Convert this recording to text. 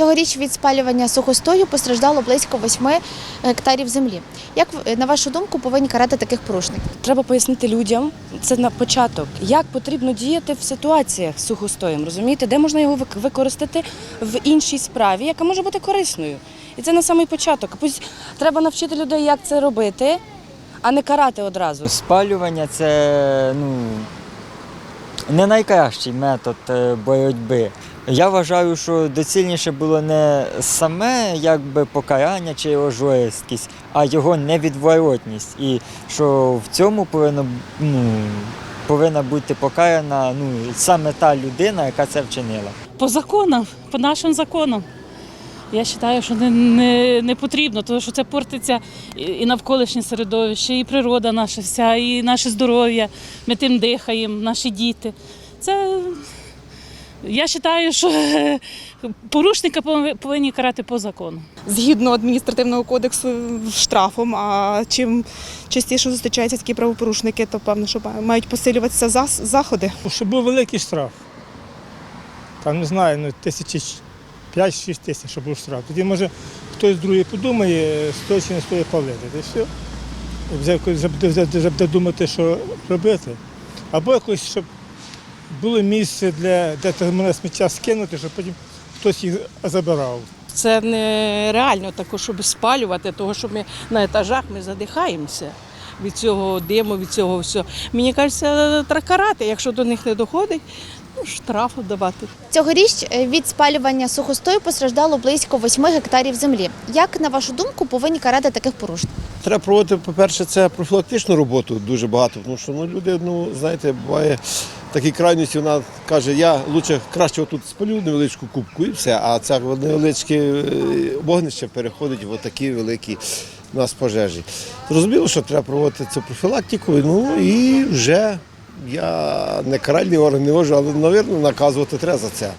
Цьогоріч від спалювання сухостою постраждало близько 8 гектарів землі. Як на вашу думку повинні карати таких порушників? Треба пояснити людям, це на початок, як потрібно діяти в ситуаціях з сухостоєм, розумієте, де можна його використати в іншій справі, яка може бути корисною. І це на самий початок. Пусть треба навчити людей, як це робити, а не карати одразу. Спалювання це ну, не найкращий метод е, боротьби. Я вважаю, що доцільніше було не саме якби, покарання чи його жорсткість, а його невідворотність. І що в цьому повинно, ну, повинна бути покарана ну, саме та людина, яка це вчинила. По законам, по нашим законам. Я вважаю, що не, не, не потрібно, тому що це портиться і- навколишнє середовище, і природа наша вся, і наше здоров'я. Ми тим дихаємо, наші діти. Це я вважаю, що порушника повинні- повинні карати по закону. згідно адміністративного кодексу штрафом. А чим частіше зустрічаються такі правопорушники, то певно, що мають посилюватися заходи. Щоб був великий штраф. Там не знаю, ну тисячі 5-6 тисяч, щоб був штраф. Тоді може хтось другий подумає, стоїть чи не стоїть палити. І вже вже вже, вже буде думати, що робити. Або якось, щоб було місце для де мене сміття скинути, щоб потім хтось їх забирав. Це нереально також, щоб спалювати, тому що ми на етажах ми задихаємося від цього диму, від цього всього. Мені кажеться, треба карати, якщо до них не доходить, ну, штраф давати. Цьогоріч е, від спалювання сухостою постраждало близько 8 гектарів землі. Як на вашу думку повинні карати таких порушників? Треба проводити, по-перше, це профілактичну роботу дуже багато, тому що ну, люди, ну, знаєте, буває такі крайності, вона каже, я лучше краще тут спалю невеличку кубку і все, а це невеличке е, вогнище переходить в такі великі у нас пожежі. Зрозуміло, що треба проводити цю профілактику, ну і вже я не каральний орган не можу, але, мабуть, наказувати треба за це.